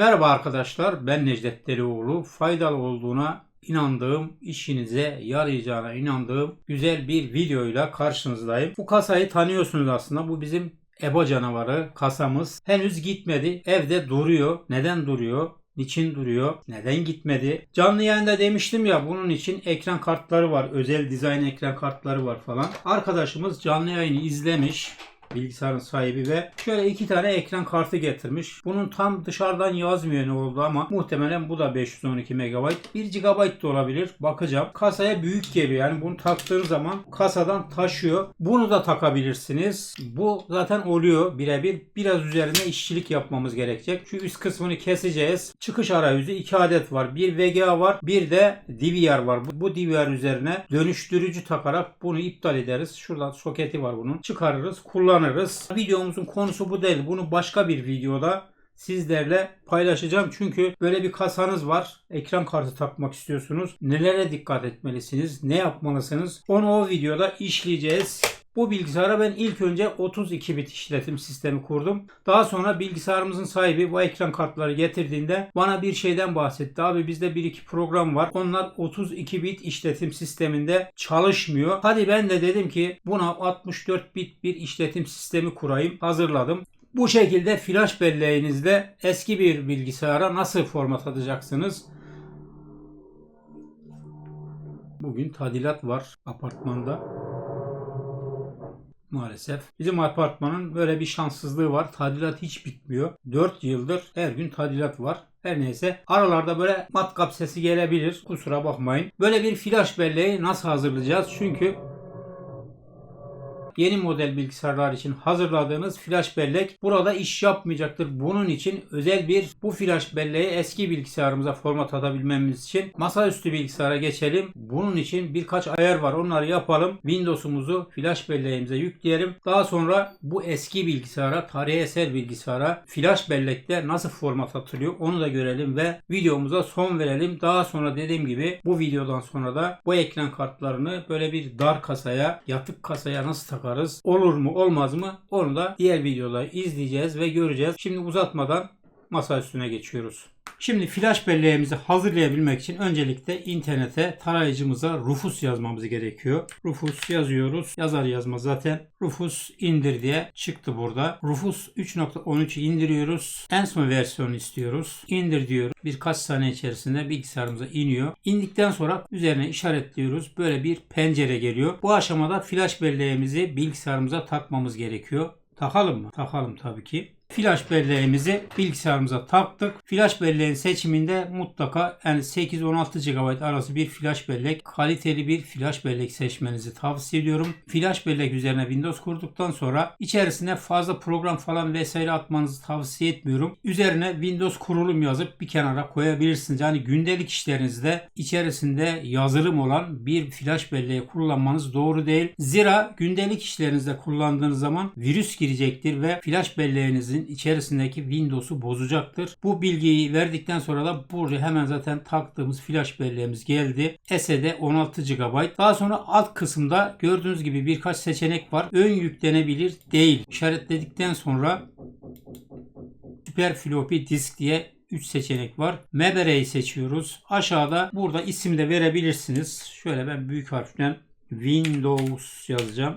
Merhaba arkadaşlar, ben Necdet Delioğlu. Faydalı olduğuna inandığım, işinize yarayacağına inandığım güzel bir videoyla karşınızdayım. Bu kasayı tanıyorsunuz aslında. Bu bizim EBA canavarı kasamız. Henüz gitmedi. Evde duruyor. Neden duruyor? Niçin duruyor? Neden gitmedi? Canlı yayında demiştim ya bunun için ekran kartları var. Özel dizayn ekran kartları var falan. Arkadaşımız canlı yayını izlemiş bilgisayarın sahibi ve şöyle iki tane ekran kartı getirmiş. Bunun tam dışarıdan yazmıyor ne oldu ama muhtemelen bu da 512 MB. 1 GB da olabilir. Bakacağım. Kasaya büyük geliyor. Yani bunu taktığın zaman kasadan taşıyor. Bunu da takabilirsiniz. Bu zaten oluyor birebir. Biraz üzerine işçilik yapmamız gerekecek. Şu üst kısmını keseceğiz. Çıkış arayüzü 2 adet var. Bir VGA var. Bir de DVR var. Bu- DVR üzerine dönüştürücü takarak bunu iptal ederiz. Şuradan soketi var bunun. Çıkarırız. Kullanırız. Videomuzun konusu bu değil. Bunu başka bir videoda sizlerle paylaşacağım. Çünkü böyle bir kasanız var. Ekran kartı takmak istiyorsunuz. Nelere dikkat etmelisiniz? Ne yapmalısınız? Onu o videoda işleyeceğiz. Bu bilgisayara ben ilk önce 32 bit işletim sistemi kurdum. Daha sonra bilgisayarımızın sahibi bu ekran kartları getirdiğinde bana bir şeyden bahsetti. Abi bizde bir iki program var. Onlar 32 bit işletim sisteminde çalışmıyor. Hadi ben de dedim ki buna 64 bit bir işletim sistemi kurayım. Hazırladım. Bu şekilde flash belleğinizde eski bir bilgisayara nasıl format atacaksınız? Bugün tadilat var apartmanda. Maalesef. Bizim apartmanın böyle bir şanssızlığı var. Tadilat hiç bitmiyor. 4 yıldır her gün tadilat var. Her neyse aralarda böyle matkap sesi gelebilir. Kusura bakmayın. Böyle bir flash belleği nasıl hazırlayacağız? Çünkü yeni model bilgisayarlar için hazırladığınız flash bellek burada iş yapmayacaktır. Bunun için özel bir bu flash belleği eski bilgisayarımıza format atabilmemiz için masaüstü bilgisayara geçelim. Bunun için birkaç ayar var. Onları yapalım. Windows'umuzu flash belleğimize yükleyelim. Daha sonra bu eski bilgisayara, tarihi eser bilgisayara flash bellekte nasıl format atılıyor onu da görelim ve videomuza son verelim. Daha sonra dediğim gibi bu videodan sonra da bu ekran kartlarını böyle bir dar kasaya, yatık kasaya nasıl takarız? Olur mu, olmaz mı? Onu da diğer videoda izleyeceğiz ve göreceğiz. Şimdi uzatmadan masa üstüne geçiyoruz. Şimdi flash belleğimizi hazırlayabilmek için öncelikle internete tarayıcımıza Rufus yazmamız gerekiyor. Rufus yazıyoruz. Yazar yazmaz zaten Rufus indir diye çıktı burada. Rufus 3.13'ü indiriyoruz. En son versiyonu istiyoruz. İndir diyoruz. Birkaç saniye içerisinde bilgisayarımıza iniyor. İndikten sonra üzerine işaretliyoruz. Böyle bir pencere geliyor. Bu aşamada flash belleğimizi bilgisayarımıza takmamız gerekiyor. Takalım mı? Takalım tabii ki. Flash belleğimizi bilgisayarımıza taktık. Flash belleğin seçiminde mutlaka yani 8-16 GB arası bir flash bellek, kaliteli bir flash bellek seçmenizi tavsiye ediyorum. Flash bellek üzerine Windows kurduktan sonra içerisine fazla program falan vesaire atmanızı tavsiye etmiyorum. Üzerine Windows kurulum yazıp bir kenara koyabilirsiniz. Yani gündelik işlerinizde içerisinde yazılım olan bir flash belleği kullanmanız doğru değil. Zira gündelik işlerinizde kullandığınız zaman virüs girecektir ve flash belleğinizin içerisindeki Windows'u bozacaktır. Bu bilgiyi verdikten sonra da buraya hemen zaten taktığımız flash belleğimiz geldi. SSD 16 GB. Daha sonra alt kısımda gördüğünüz gibi birkaç seçenek var. Ön yüklenebilir değil. İşaretledikten sonra Super Floppy Disk diye 3 seçenek var. MBR'yi seçiyoruz. Aşağıda burada isim de verebilirsiniz. Şöyle ben büyük harfle Windows yazacağım.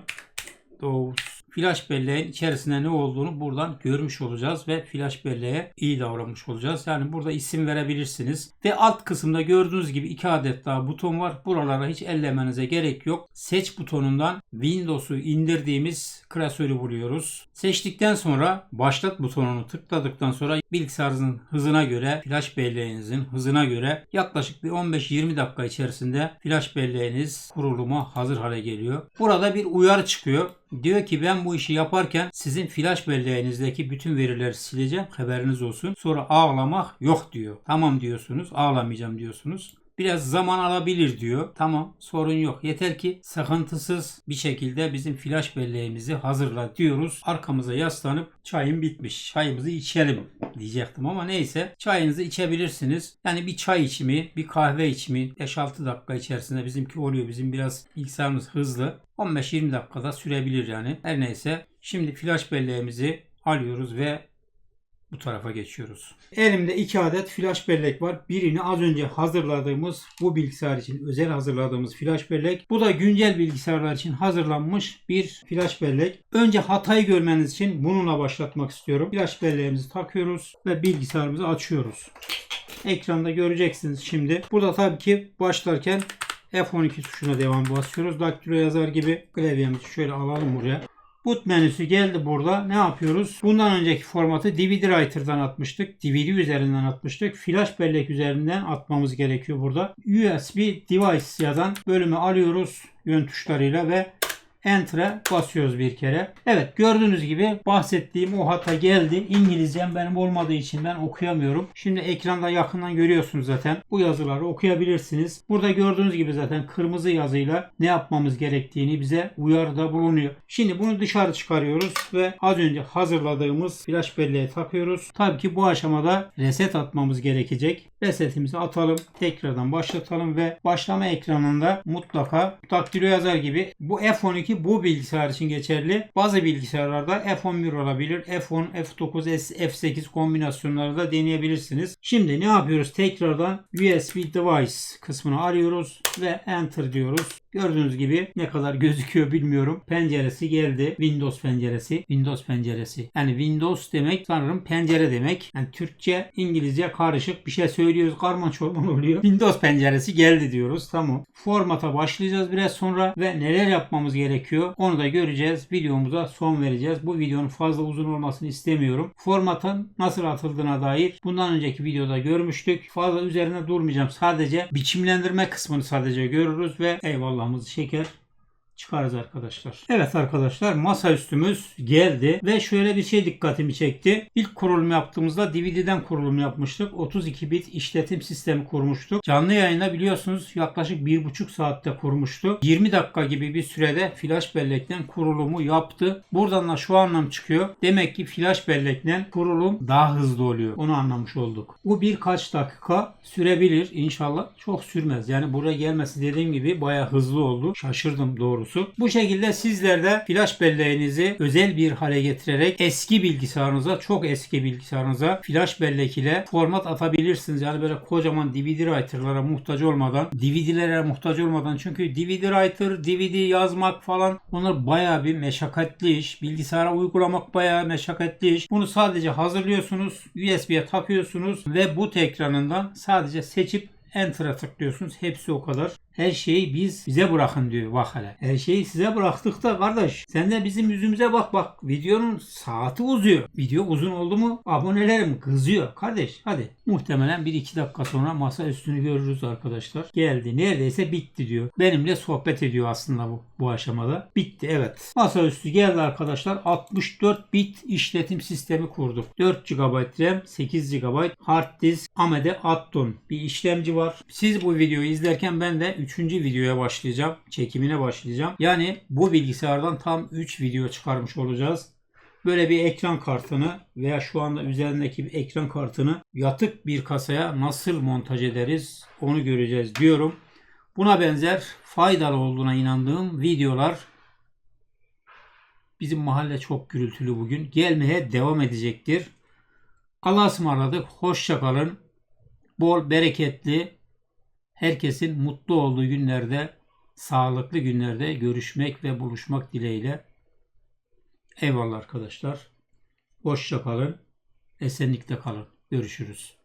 Windows flash belleğin içerisinde ne olduğunu buradan görmüş olacağız ve flash belleğe iyi davranmış olacağız. Yani burada isim verebilirsiniz. Ve alt kısımda gördüğünüz gibi iki adet daha buton var. Buralara hiç ellemenize gerek yok. Seç butonundan Windows'u indirdiğimiz klasörü buluyoruz. Seçtikten sonra başlat butonunu tıkladıktan sonra bilgisayarınızın hızına göre flash belleğinizin hızına göre yaklaşık bir 15-20 dakika içerisinde flash belleğiniz kuruluma hazır hale geliyor. Burada bir uyarı çıkıyor. Diyor ki ben bu işi yaparken sizin flash belleğinizdeki bütün verileri sileceğim haberiniz olsun. Sonra ağlamak yok diyor. Tamam diyorsunuz ağlamayacağım diyorsunuz. Biraz zaman alabilir diyor. Tamam sorun yok. Yeter ki sıkıntısız bir şekilde bizim flash belleğimizi hazırla diyoruz. Arkamıza yaslanıp çayım bitmiş. Çayımızı içelim diyecektim ama neyse. Çayınızı içebilirsiniz. Yani bir çay içimi, bir kahve içimi 5-6 dakika içerisinde bizimki oluyor. Bizim biraz bilgisayarımız hızlı. 15-20 dakikada sürebilir yani. Her neyse. Şimdi flash belleğimizi alıyoruz ve bu tarafa geçiyoruz. Elimde iki adet flash bellek var. Birini az önce hazırladığımız bu bilgisayar için özel hazırladığımız flash bellek. Bu da güncel bilgisayarlar için hazırlanmış bir flash bellek. Önce hatayı görmeniz için bununla başlatmak istiyorum. Flash belleğimizi takıyoruz ve bilgisayarımızı açıyoruz. Ekranda göreceksiniz şimdi. Burada tabii ki başlarken F12 tuşuna devam basıyoruz. Daktilo yazar gibi klavyemizi şöyle alalım buraya. Boot menüsü geldi burada. Ne yapıyoruz? Bundan önceki formatı DVD Writer'dan atmıştık. DVD üzerinden atmıştık. Flash bellek üzerinden atmamız gerekiyor burada. USB device yadan bölümü alıyoruz yön tuşlarıyla ve Enter'a basıyoruz bir kere. Evet gördüğünüz gibi bahsettiğim o hata geldi. İngilizcem benim olmadığı için ben okuyamıyorum. Şimdi ekranda yakından görüyorsunuz zaten. Bu yazıları okuyabilirsiniz. Burada gördüğünüz gibi zaten kırmızı yazıyla ne yapmamız gerektiğini bize uyarıda bulunuyor. Şimdi bunu dışarı çıkarıyoruz ve az önce hazırladığımız flash belleğe takıyoruz. Tabii ki bu aşamada reset atmamız gerekecek. Resetimizi atalım. Tekrardan başlatalım ve başlama ekranında mutlaka daktilo yazar gibi bu F12 bu bilgisayar için geçerli. Bazı bilgisayarlarda F11 olabilir. F10, F9, F8 kombinasyonları da deneyebilirsiniz. Şimdi ne yapıyoruz? Tekrardan USB device kısmını arıyoruz ve enter diyoruz. Gördüğünüz gibi ne kadar gözüküyor bilmiyorum. Penceresi geldi. Windows penceresi. Windows penceresi. Yani Windows demek sanırım pencere demek. Yani Türkçe, İngilizce karışık bir şey söylüyoruz. Karman çorman oluyor. Windows penceresi geldi diyoruz. Tamam. Formata başlayacağız biraz sonra ve neler yapmamız gerekiyor onu da göreceğiz. Videomuza son vereceğiz. Bu videonun fazla uzun olmasını istemiyorum. Formatın nasıl atıldığına dair bundan önceki videoda görmüştük. Fazla üzerine durmayacağım. Sadece biçimlendirme kısmını sadece görürüz ve eyvallah Allah'ımızı çeker çıkarız arkadaşlar. Evet arkadaşlar masaüstümüz geldi ve şöyle bir şey dikkatimi çekti. İlk kurulum yaptığımızda DVD'den kurulum yapmıştık. 32 bit işletim sistemi kurmuştuk. Canlı yayında biliyorsunuz yaklaşık 1,5 saatte kurmuştu. 20 dakika gibi bir sürede flash bellekten kurulumu yaptı. Buradan da şu anlam çıkıyor. Demek ki flash bellekten kurulum daha hızlı oluyor. Onu anlamış olduk. Bu birkaç dakika sürebilir inşallah. Çok sürmez. Yani buraya gelmesi dediğim gibi baya hızlı oldu. Şaşırdım doğru doğrusu. Bu şekilde sizler de flash belleğinizi özel bir hale getirerek eski bilgisayarınıza, çok eski bilgisayarınıza flash bellek ile format atabilirsiniz. Yani böyle kocaman DVD writer'lara muhtaç olmadan, DVD'lere muhtaç olmadan çünkü DVD writer, DVD yazmak falan onlar bayağı bir meşakkatli iş. Bilgisayara uygulamak bayağı meşakkatli iş. Bunu sadece hazırlıyorsunuz, USB'ye takıyorsunuz ve bu ekranından sadece seçip Enter'a tıklıyorsunuz. Hepsi o kadar. Her şeyi biz bize bırakın diyor bak hele. Her şeyi size bıraktık da kardeş sen de bizim yüzümüze bak bak videonun saati uzuyor. Video uzun oldu mu abonelerim kızıyor. Kardeş hadi muhtemelen 1-2 dakika sonra masa üstünü görürüz arkadaşlar. Geldi neredeyse bitti diyor. Benimle sohbet ediyor aslında bu, bu aşamada. Bitti evet. Masa üstü geldi arkadaşlar. 64 bit işletim sistemi kurduk. 4 GB RAM 8 GB hard disk AMD Atom bir işlemci var. Siz bu videoyu izlerken ben de 3. videoya başlayacağım. Çekimine başlayacağım. Yani bu bilgisayardan tam 3 video çıkarmış olacağız. Böyle bir ekran kartını veya şu anda üzerindeki bir ekran kartını yatık bir kasaya nasıl montaj ederiz onu göreceğiz diyorum. Buna benzer faydalı olduğuna inandığım videolar bizim mahalle çok gürültülü bugün gelmeye devam edecektir. Allah'a ısmarladık. Hoşça kalın. Bol bereketli herkesin mutlu olduğu günlerde, sağlıklı günlerde görüşmek ve buluşmak dileğiyle. Eyvallah arkadaşlar. Hoşça kalın. Esenlikte kalın. Görüşürüz.